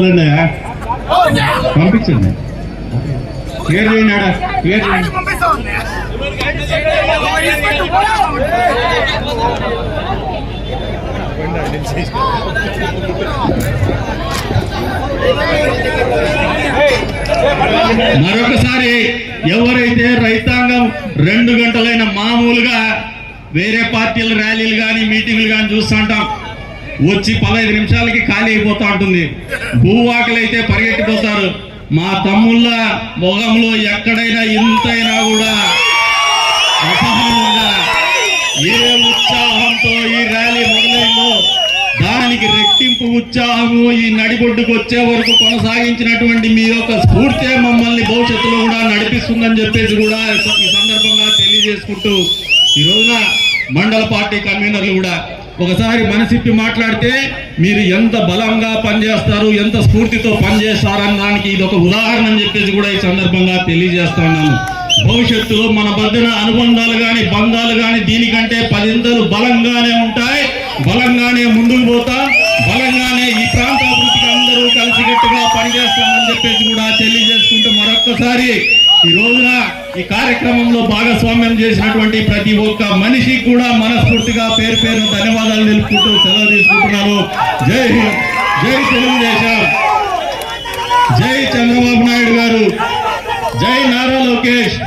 కావాలండి. పంపించండి. క్లియర్ చేయండి ఆడ క్లియర్ చేయండి మరొకసారి ఎవరైతే రైతాంగం రెండు గంటలైన మామూలుగా వేరే పార్టీల ర్యాలీలు కానీ మీటింగ్లు కానీ చూస్తుంటాం వచ్చి పదహైదు నిమిషాలకి ఖాళీ అయిపోతా ఉంటుంది భూవాకలు అయితే పరిగెట్టిపోతారు మా తమ్ముళ్ళ మొగంలో ఎక్కడైనా ఇంతైనా కూడా అసహనంగా ఏ ఉత్సాహంతో ఈ ర్యాలీ మొదలైందో దానికి రెట్టింపు ఉత్సాహము ఈ నడిబొడ్డుకు వచ్చే వరకు కొనసాగించినటువంటి మీ యొక్క స్ఫూర్తే మమ్మల్ని భవిష్యత్తులో కూడా నడిపిస్తుందని చెప్పేసి కూడా ఈ సందర్భంగా తెలియజేసుకుంటూ ఈ రోజున మండల పార్టీ కన్వీనర్లు కూడా ఒకసారి మనసిప్పి మాట్లాడితే మీరు ఎంత బలంగా పనిచేస్తారు ఎంత స్ఫూర్తితో పనిచేస్తారు దానికి ఇది ఒక ఉదాహరణ అని చెప్పేసి కూడా ఈ సందర్భంగా తెలియజేస్తున్నాను. భవిష్యత్తులో మన మధ్యన అనుబంధాలు కానీ బంధాలు కానీ దీనికంటే పదింతలు బలంగానే ఉంటాయి. బలంగానే ముందుకు పోతాం. బలంగానే ఈ ప్రాంత అభివృద్ధికి అందరూ కలిసికట్టుగా పనిచేస్తామని చెప్పేసి కూడా తెలియజేసుకుంటూ మరొక్కసారి ఈ రోజున ఈ కార్యక్రమంలో భాగస్వామ్యం చేసినటువంటి ప్రతి ఒక్క మనిషి కూడా మనస్ఫూర్తిగా పేరు పేరు ధన్యవాదాలు తెలుపుకుంటూ సెలవు తీసుకుంటున్నాను. జై హింద్. జై తెలుగుదేశం. జై చంద్రబాబు నాయుడు గారు. జై నారా లోకేష్.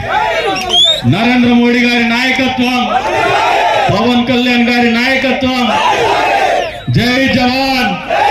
నరేంద్ర మోడీ గారి నాయకత్వం. పవన్ కళ్యాణ్ గారి నాయకత్వం. జై జవాన్.